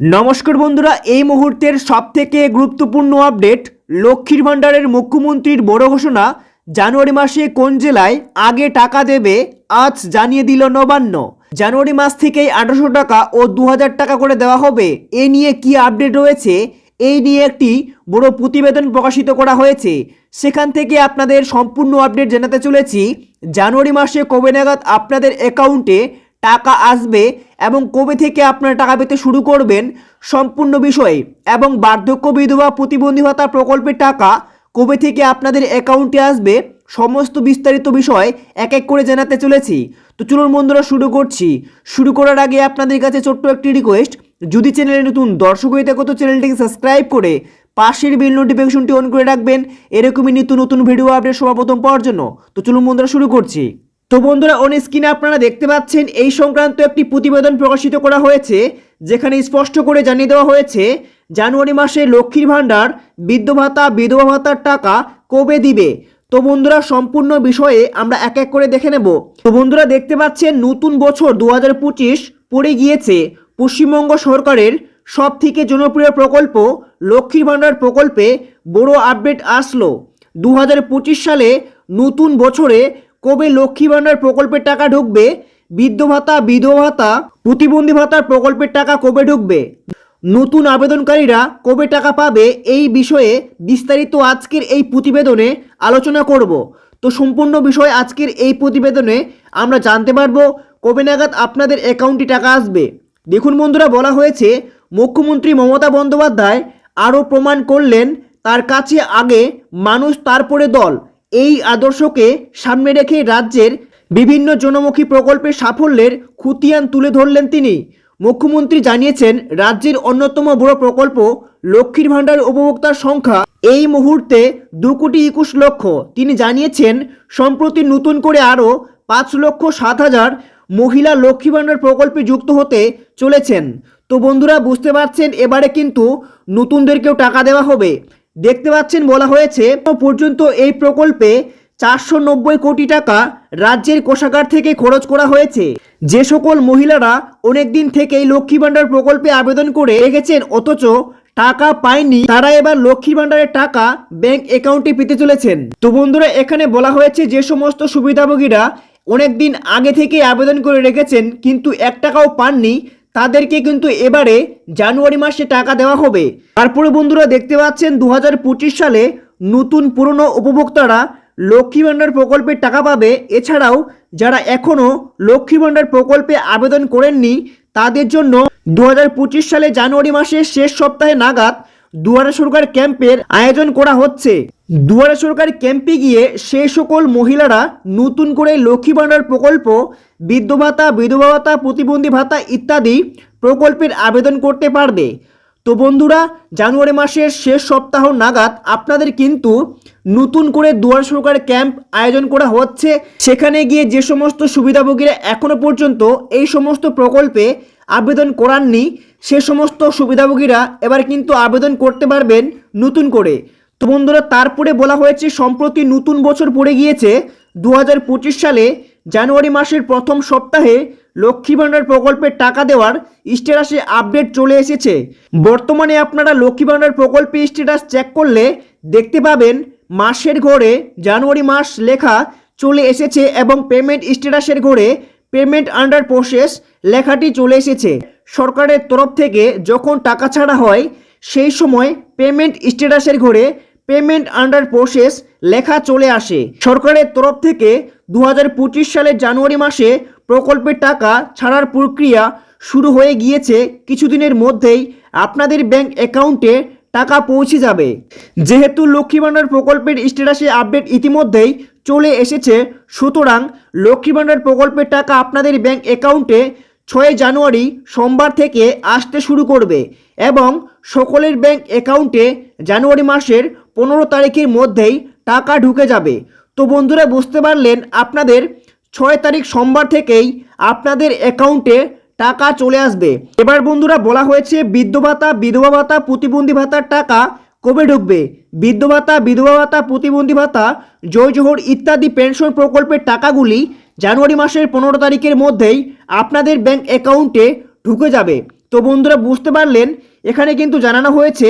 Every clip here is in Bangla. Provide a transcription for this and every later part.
নমস্কার বন্ধুরা, এই মুহূর্তের সবথেকে গুরুত্বপূর্ণ আপডেট লক্ষ্মীর ভাণ্ডারের মুখ্যমন্ত্রীর বড় ঘোষণা, জানুয়ারি মাসে কোন জেলায় আগে টাকা দেবে আজ জানিয়ে দিল নবান্ন। জানুয়ারি মাস থেকেই আঠারোশো টাকা ও দু হাজার টাকা করে দেওয়া হবে। এ নিয়ে কি আপডেট রয়েছে? এই নিয়ে একটি বড় প্রতিবেদন প্রকাশিত করা হয়েছে। সেখান থেকে আপনাদের সম্পূর্ণ আপডেট জানাতে চলেছি। জানুয়ারি মাসে কবে নাগাদ আপনাদের অ্যাকাউন্টে টাকা আসবে এবং কবে থেকে আপনারা টাকা পেতে শুরু করবেন সম্পূর্ণ বিষয়ে এবং বার্ধক্য বিধবা প্রতিবন্ধী ভাতা প্রকল্পের টাকা কবে থেকে আপনাদের অ্যাকাউন্টে আসবে সমস্ত বিস্তারিত বিষয় এক এক করে জানাতে চলেছি। তো চলুন বন্ধুরা, শুরু করছি। শুরু করার আগে আপনাদের কাছে ছোট্ট একটি রিকোয়েস্ট যদি চ্যানেলে নতুন দর্শক হয়ে থাকো, তো চ্যানেলটিকে সাবস্ক্রাইব করে পাশের বিল নোটিফিকেশনটি অন করে রাখবেন। এরকমই নিত্য নতুন ভিডিও আপডেট সর্বপ্রথম পাওয়ার জন্য। তো চলুন বন্ধুরা, শুরু করছি। তো বন্ধুরা অন স্ক্রিনে আপনারা দেখতে পাচ্ছেন, এই সংক্রান্ত একটি প্রতিবেদন প্রকাশিত করা হয়েছে, যেখানে স্পষ্ট করে জানিয়ে দেওয়া হয়েছে, জানুয়ারি মাসে লক্ষ্মীর ভাণ্ডার বৃদ্ধ ভাতা, বিধবা ভাতার টাকা কবে দিবে? তো বন্ধুরা, সম্পূর্ণ বিষয়ে আমরা এক এক করে দেখে নেব। তো বন্ধুরা, দেখতে পাচ্ছেন, নতুন বছর দু হাজার পঁচিশ পড়ে গিয়েছে। পশ্চিমবঙ্গ সরকারের সব থেকে জনপ্রিয় প্রকল্প, লক্ষ্মীর ভাণ্ডার প্রকল্পে বড় আপডেট আসলো। দু হাজার পঁচিশ সালে নতুন বছরে কবে লক্ষ্মী ভাণ্ডার প্রকল্পের টাকা ঢুকবে? বৃদ্ধ ভাতা, বিধবা ভাতা, প্রতিবন্ধী ভাতার প্রকল্পের টাকা কবে ঢুকবে? নতুন আবেদনকারীরা কবে টাকা পাবে? এই বিষয়ে বিস্তারিত আজকের এই প্রতিবেদনে আলোচনা করব। তো সম্পূর্ণ বিষয় আজকের এই প্রতিবেদনে আমরা জানতে পারব কবে নাগাদ আপনাদের অ্যাকাউন্টে টাকা আসবে। দেখুন বন্ধুরা, বলা হয়েছে, মুখ্যমন্ত্রী মমতা বন্দ্যোপাধ্যায় আরও প্রমাণ করলেন, তার কাছে আগে মানুষ, তারপরে দল। এই আদর্শকে সামনে রেখে রাজ্যের বিভিন্ন জনমুখী প্রকল্পের সাফল্যের খুতিয়ান তুলে ধরলেন তিনি। মুখ্যমন্ত্রী জানিয়েছেন, রাজ্যের অন্যতম বড় প্রকল্প লক্ষ্মীর ভাণ্ডার উপভোক্তার সংখ্যা এই মুহূর্তে দু কোটি একুশ লক্ষ। তিনি জানিয়েছেন, সম্প্রতি নতুন করে আরও পাঁচ লক্ষ সাত হাজার মহিলা লক্ষ্মী ভাণ্ডার প্রকল্পে যুক্ত হতে চলেছেন। তো বন্ধুরা, বুঝতে পারছেন, এবারে কিন্তু নতুনদেরকেও টাকা দেওয়া হবে। দেখতে পাচ্ছেন বলা হয়েছে পর্যন্ত এই প্রকল্পে চারশো নব্বই কোটি টাকা রাজ্যের কোষাগার থেকে খরচ করা হয়েছে। যে সকল মহিলারা অনেক দিন থেকেই লক্ষ্মী ভাণ্ডার প্রকল্পে আবেদন করে রেখেছেন, অথচ টাকা পায়নি, তারা এবার লক্ষ্মী ভাণ্ডারের টাকা ব্যাংক অ্যাকাউন্টে পেতে চলেছেন। তো বন্ধুরা, এখানে বলা হয়েছে যে সমস্ত সুবিধাভোগীরা অনেক দিন আগে থেকে আবেদন করে রেখেছেন, কিন্তু এক টাকাও পাননি। তাদেরকে কিন্তু এবারে জানুয়ারি মাসে টাকা দেওয়া হবে। তারপরে বন্ধুরা দেখতে পাচ্ছেন দু হাজার পঁচিশ সালে নতুন পুরনো উপভোক্তারা লক্ষ্মী ভাণ্ডার প্রকল্পের টাকা পাবে। এছাড়াও যারা এখনও লক্ষ্মী ভাণ্ডার প্রকল্পে আবেদন করেননি, তাদের জন্য দু হাজার পঁচিশ সালে জানুয়ারি মাসের শেষ সপ্তাহে নাগাদ দুয়ারে সরকার ক্যাম্পের আয়োজন করা হচ্ছে। দুয়ারে সরকার ক্যাম্পে গিয়ে সেই সকল মহিলারা নতুন করে লক্ষ্মী ভাণ্ডার প্রকল্প, বৃদ্ধ ভাতা, বিধবা ভাতা, প্রতিবন্ধী ভাতা ইত্যাদি প্রকল্পের আবেদন করতে পারবে। তো বন্ধুরা, জানুয়ারি মাসের শেষ সপ্তাহ নাগাদ আপনাদের কিন্তু নতুন করে দুয়ার সরকার ক্যাম্প আয়োজন করা হচ্ছে। সেখানে গিয়ে যে সমস্ত সুবিধাভোগীরা এখনও পর্যন্ত এই সমস্ত প্রকল্পে আবেদন করাননি সে সমস্ত সুবিধাভোগীরা এবার কিন্তু আবেদন করতে পারবেন নতুন করে। তো বন্ধুরা, তারপরে বলা হয়েছে, সম্প্রতি নতুন বছর পড়ে গিয়েছে দু হাজার পঁচিশ সালে জানুয়ারি মাসের প্রথম সপ্তাহে লক্ষ্মী ভাণ্ডার প্রকল্পের টাকা দেওয়ার স্ট্যাটাসে আপডেট চলে এসেছে। বর্তমানে আপনারা লক্ষ্মী ভাণ্ডার প্রকল্পের স্ট্যাটাস চেক করলে দেখতে পাবেন, মাসের ঘরে জানুয়ারি মাস লেখা চলে এসেছে এবং পেমেন্ট স্ট্যাটাসের ঘরে পেমেন্ট আন্ডার প্রসেস লেখাটি চলে এসেছে। সরকারের তরফ থেকে যখন টাকা ছাড়া হয়, সেই সময় পেমেন্ট স্ট্যাটাসের ঘরে পেমেন্ট আন্ডার প্রসেস লেখা চলে আসে। সরকারের তরফ থেকে দু হাজার পঁচিশ সালের জানুয়ারি মাসে প্রকল্পের টাকা ছাড়ার প্রক্রিয়া শুরু হয়ে গিয়েছে। কিছুদিনের মধ্যেই আপনাদের ব্যাংক অ্যাকাউন্টে টাকা পৌঁছে যাবে। যেহেতু লক্ষ্মী ভাণ্ডার প্রকল্পের স্ট্যাটাসে আপডেট ইতিমধ্যেই চলে এসেছে, সুতরাং লক্ষ্মী ভাণ্ডার প্রকল্পের টাকা আপনাদের ব্যাংক অ্যাকাউন্টে ছয় জানুয়ারি সোমবার থেকে আসতে শুরু করবে এবং সকলের ব্যাংক অ্যাকাউন্টে জানুয়ারি মাসের পনেরো তারিখের মধ্যেই টাকা ঢুকে যাবে। তো বন্ধুরা, বুঝতে পারলেন আপনাদের ছয় তারিখ সোমবার থেকেই আপনাদের অ্যাকাউন্টে টাকা চলে আসবে। এবার বন্ধুরা, বলা হয়েছে বৃদ্ধ ভাতা, বিধবা ভাতা, প্রতিবন্ধী ভাতার টাকা কবে ঢুকবে? বৃদ্ধ ভাতা, বিধবা ভাতা, প্রতিবন্ধী ভাতা জয় জোহর ইত্যাদি পেনশন প্রকল্পের টাকাগুলি জানুয়ারি মাসের পনেরো তারিখের মধ্যেই আপনাদের ব্যাংক অ্যাকাউন্টে ঢুকে যাবে। তো বন্ধুরা, বুঝতে পারলেন? এখানে কিন্তু জানানো হয়েছে,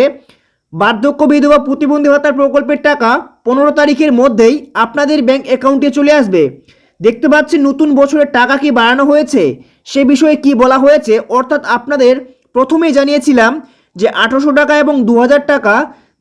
বার্ধক্য বিধবা প্রতিবন্ধী ভাতার প্রকল্পের টাকা পনেরো তারিখের মধ্যেই আপনাদের ব্যাংক অ্যাকাউন্টে চলে আসবে। দেখতে পাচ্ছি নতুন বছরের টাকা কি বাড়ানো হয়েছে? সে বিষয়ে কি বলা হয়েছে? অর্থাৎ আপনাদের প্রথমেই জানিয়েছিলাম যে আঠারোশো টাকা এবং দু হাজার টাকা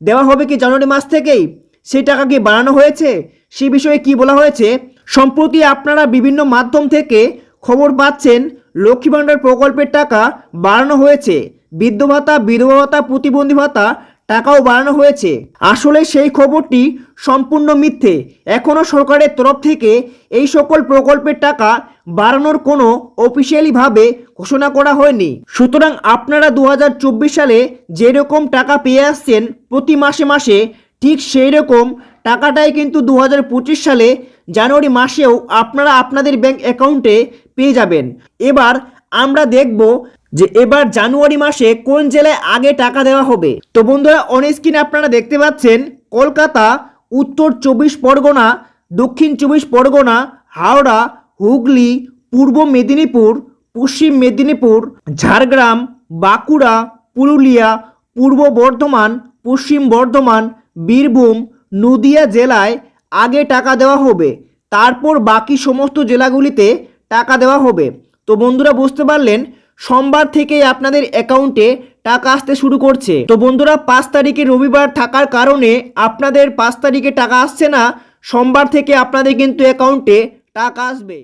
দেওয়া হবে কি জানুয়ারি মাস থেকেই? সেই টাকা কি বাড়ানো হয়েছে? সে বিষয়ে কি বলা হয়েছে? সম্প্রতি আপনারা বিভিন্ন মাধ্যম থেকে খবর পাচ্ছেন, লক্ষ্মী ভাণ্ডার প্রকল্পের টাকা বাড়ানো হয়েছে। বৃদ্ধ ভাতা, বিধবা ভাতা, প্রতিবন্ধী ভাতা টাকাও বাড়ানো হয়েছে। আসলে সেই খবরটি সম্পূর্ণ মিথ্যে। এখনও সরকারের তরফ থেকে এই সকল প্রকল্পের টাকা বাড়ানোর কোনো অফিসিয়ালিভাবে ঘোষণা করা হয়নি। সুতরাং আপনারা দু হাজার চব্বিশ সালে যেরকম টাকা পেয়ে আসছেন প্রতি মাসে মাসে ঠিক সেই রকম টাকাটাই কিন্তু দু হাজার পঁচিশ সালে জানুয়ারি মাসেও আপনারা আপনাদের ব্যাংক অ্যাকাউন্টে পেয়ে যাবেন। এবার আমরা দেখব যে এবার জানুয়ারি মাসে কোন জেলায় আগে টাকা দেওয়া হবে। তো বন্ধুরা অন স্ক্রিনে আপনারা দেখতে পাচ্ছেন কলকাতা, উত্তর চব্বিশ পরগনা, দক্ষিণ চব্বিশ পরগনা, হাওড়া, হুগলি, পূর্ব মেদিনীপুর, পশ্চিম মেদিনীপুর, ঝাড়গ্রাম, বাঁকুড়া, পুরুলিয়া, পূর্ব বর্ধমান, পশ্চিম বর্ধমান বীরভূম, নদিয়া জেলায় আগে টাকা দেওয়া হবে, তারপর বাকি সমস্ত জেলাগুলিতে টাকা দেওয়া হবে। তো বন্ধুরা, বুঝতে পারলেন, সোমবার থেকে আপনাদের অ্যাকাউন্টে টাকা আসতে শুরু করছে। তো বন্ধুরা, পাঁচ তারিখে রবিবার থাকার কারণে আপনাদের পাঁচ তারিখে টাকা আসছে না, সোমবার থেকে আপনাদের কিন্তু অ্যাকাউন্টে টাকা আসবে।